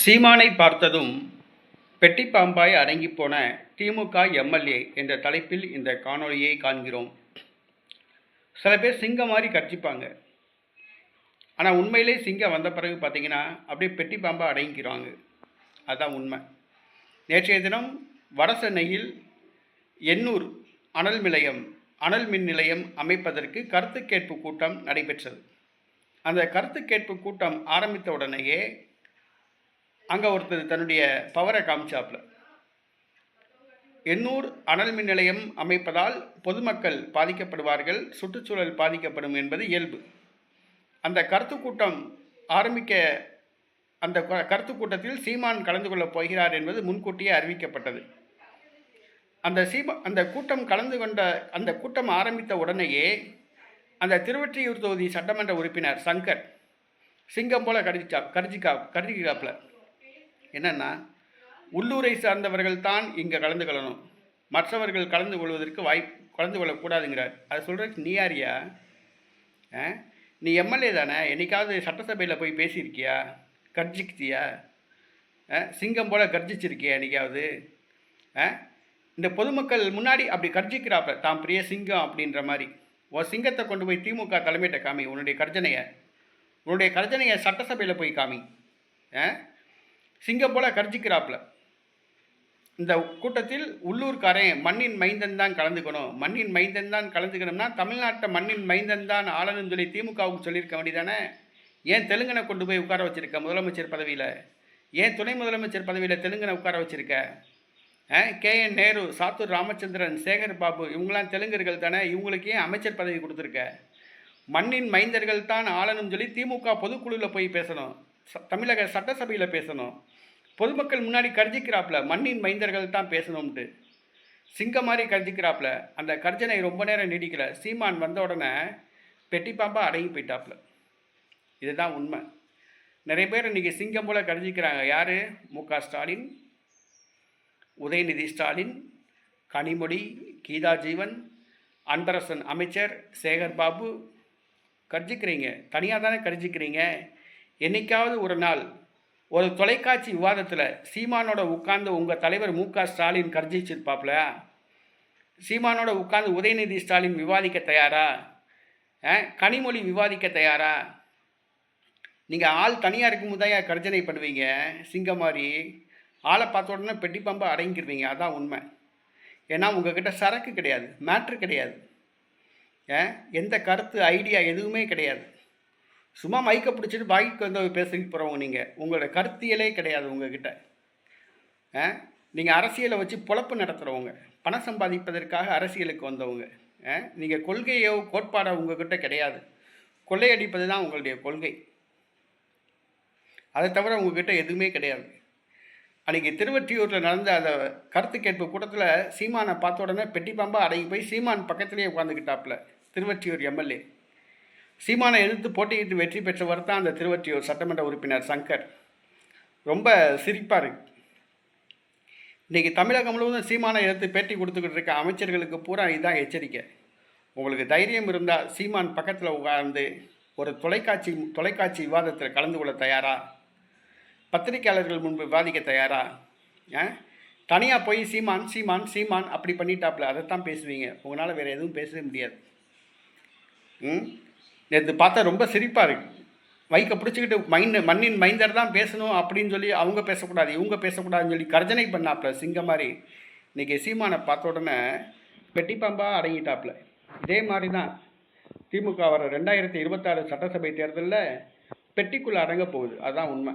சீமானை பார்த்ததும் பெட்டி பாம்பாய் அடங்கிப் போன திமுக எம்எல்ஏ என்ற தலைப்பில் இந்த காணொளியை காண்கிறோம். சில பேர் சிங்கம் மாதிரி கட்சிப்பாங்க ஆனால் உண்மையிலே சிங்கம் வந்த பிறகு பார்த்தீங்கன்னா அப்படியே பெட்டி பாம்பாக அடங்கிக்கிறாங்க. அதுதான் உண்மை. நேற்றைய தினம் வடசென்னையில் எண்ணூர் அனல் நிலையம் அனல் மின் நிலையம் அமைப்பதற்கு கருத்து கேட்பு கூட்டம் நடைபெற்றது. அந்த கருத்து கேட்பு கூட்டம் ஆரம்பித்த உடனேயே அங்கே ஒருத்தர் தன்னுடைய பவரை காமிச்சாப்ல எண்ணூர் அனல் மின் நிலையம் அமைப்பதால் பொதுமக்கள் பாதிக்கப்படுவார்கள் சுற்றுச்சூழல் பாதிக்கப்படும் என்பது இயல்பு. அந்த கருத்து கூட்டம் ஆரம்பிக்க அந்த கருத்து கூட்டத்தில் சீமான் கலந்து கொள்ளப் போகிறார் என்பது முன்கூட்டியே அறிவிக்கப்பட்டது. அந்த சீமா அந்த கூட்டம் கலந்து கொண்ட அந்த கூட்டம் ஆரம்பித்த உடனேயே அந்த திருவற்றியூர் தொகுதி சட்டமன்ற உறுப்பினர் சங்கர் சிங்கம் போல கடிச்சா கடிச்சிக்கா கடிச்சிக்காப்புல என்னென்னா உள்ளூரை சார்ந்தவர்கள் தான் இங்கே கலந்து கொள்ளணும். மற்றவர்கள் கலந்து கொள்வதற்கு வாய்ப்பு கலந்து கொள்ளக்கூடாதுங்கிறார். அதை சொல்கிறதுக்கு நீ யாரியா ஆ? நீ எம்எல்ஏ தானே? என்னைக்காவது சட்டசபையில் போய் பேசியிருக்கியா? கர்ஜிக்கிட்டியா? ஆ? சிங்கம் போல் கர்ஜிச்சிருக்கியா என்னைக்காவது? ஆ? இந்த பொதுமக்கள் முன்னாடி அப்படி கர்ஜிக்கிறாப்ப தான் பெரிய சிங்கம் அப்படின்ற மாதிரி. உன் சிங்கத்தை கொண்டு போய் திமுக தலைமையிட்ட காமி. உன்னுடைய கர்ஜனையை உன்னுடைய கர்ஜனையை சட்டசபையில் போய் காமி. ஆ? சிங்கம் போல கர்ஜிக்கிறாப்புல இந்த கூட்டத்தில் உள்ளூர்காரன் மண்ணின் மைந்தன் தான் கலந்துக்கணும். மண்ணின் மைந்தன் தான் கலந்துக்கணும்னா தமிழ்நாட்டை மண்ணின் மைந்தன் தான் ஆளணும் சொல்லி திமுகவுக்கு சொல்லியிருக்க வேண்டியதானே? ஏன் தெலுங்கனை கொண்டு போய் உட்கார வச்சுருக்க முதலமைச்சர் பதவியில்? ஏன் துணை முதலமைச்சர் பதவியில் தெலுங்கனை உட்கார வச்சுருக்க? கே என் நேரு சாத்தூர் ராமச்சந்திரன் சேகர் பாபு இவங்களாம் தெலுங்கர்கள் தானே? இவங்களுக்கு ஏன் அமைச்சர் பதவி கொடுத்துருக்க? மண்ணின் மைந்தர்கள் தான் ஆளணும் சொல்லி திமுக பொதுக்குழுவில் போய் பேசணும். தமிழக சட்டசபையில் பேசணும். பொதுமக்கள் முன்னாடி கர்ஜிக்கிறாப்புல மண்ணின் மைந்தர்கள் தான் பேசணும்ட்டு சிங்கம் மாதிரி கர்ஜிக்கிறாப்புல அந்த கர்ஜனை ரொம்ப நேரம் நீடிக்கல. சீமான் வந்த உடனே பெட்டி பாம்பா அடங்கி போயிட்டாப்புல இதுதான் உண்மை. நிறைய பேர் இன்றைக்கி சிங்கம் போல கருதிக்கிறாங்க யார்? மு க ஸ்டாலின் உதயநிதி ஸ்டாலின் கனிமொழி கீதா ஜீவன் அன்பரசன் அமைச்சர் சேகர் பாபு. கர்ஜிக்கிறீங்க. தனியாக தானே கர்ஜிக்கிறீங்க. என்னைக்காவது ஒரு நாள் ஒரு தொலைக்காட்சி விவாதத்தில் சீமானோட உட்கார்ந்து உங்கள் தலைவர் மு க ஸ்டாலின் கர்ஜிச்சிருப்பாப்ல? சீமானோட உட்கார்ந்து உதயநிதி ஸ்டாலின் விவாதிக்க தயாரா? கனிமொழி விவாதிக்க தயாரா? நீங்கள் ஆள் தனியாக இருக்கும்போது தான் கர்ஜனை பண்ணுவீங்க? சிங்கம் மாதிரி. ஆளை பார்த்த உடனே பெட்டி பம்பை அடங்கிடுவீங்க அதான் உண்மை. ஏன்னா உங்ககிட்ட சரக்கு கிடையாது. மேட்ரு கிடையாது. ஏன் எந்த கருத்து ஐடியா எதுவுமே கிடையாது. சும்மா மைக்கை பிடிச்சிட்டு பாய்க்கு வந்து பேசிக்கிட்டு போகிறவங்க நீங்கள் உங்களோட கருத்தியலே கிடையாது உங்ககிட்ட. நீங்கள் அரசியலை வச்சு பொழப்பு நடத்துகிறவங்க பணம் சம்பாதிப்பதற்காக அரசியலுக்கு வந்தவங்க நீங்கள் கொள்கையோ கோட்பாடோ உங்ககிட்ட கிடையாது. கொள்ளையடிப்பது தான் உங்களுடைய கொள்கை. அதை தவிர உங்ககிட்ட எதுவுமே கிடையாது. அன்றைக்கி திருவற்றியூரில் நடந்த அந்த கருத்து கேட்பு கூட்டத்தில் சீமானை பார்த்த உடனே பெட்டி பாம்பா அடங்கி போய் சீமான் பக்கத்துலேயே உட்காந்துக்கிட்டாப்புல திருவற்றியூர் எம்எல்ஏ. சீமானை எதிர்த்து போட்டியிட்டு வெற்றி பெற்றவர் தான் அந்த திருவற்றியூர் சட்டமன்ற உறுப்பினர் சங்கர். ரொம்ப சிரிப்பாக இருக்கு. இன்றைக்கி தமிழகம் முழுவதும் சீமானை எதிர்த்து பேட்டி கொடுத்துக்கிட்டு இருக்க அமைச்சர்களுக்கு பூரா இதுதான் எச்சரிக்கை. உங்களுக்கு தைரியம் இருந்தால் சீமான் பக்கத்தில் உட்கார்ந்து ஒரு தொலைக்காட்சி தொலைக்காட்சி விவாதத்தில் கலந்து கொள்ள தயாரா? பத்திரிக்கையாளர்கள் முன்பு விவாதிக்க தயாரா? தனியாக போய் சீமான் சீமான் சீமான் அப்படி பண்ணிட்டாப்புல அதைத்தான் பேசுவீங்க. உங்களால் வேறு எதுவும் பேசவே முடியாது. ம்? நேற்று பார்த்தா ரொம்ப சிரிப்பாக இருக்கு. மைக்கை பிடிச்சிக்கிட்டு மைண்ட் மண்ணின் மைந்தர் தான் பேசணும் அப்படின்னு சொல்லி அவங்க பேசக்கூடாது இவங்க பேசக்கூடாதுன்னு சொல்லி கர்ஜனை பண்ணாப்புல சிங்கம் மாதிரி. இன்றைக்கி சீமானை பார்த்த உடனே பெட்டி பம்பாக அடங்கிட்டாப்புல இதே மாதிரி தான் திமுக வர ரெண்டாயிரத்தி இருபத்தாறு சட்டசபை தேர்தலில் பெட்டிக்குள்ளே அடங்க போகுது. அதுதான் உண்மை.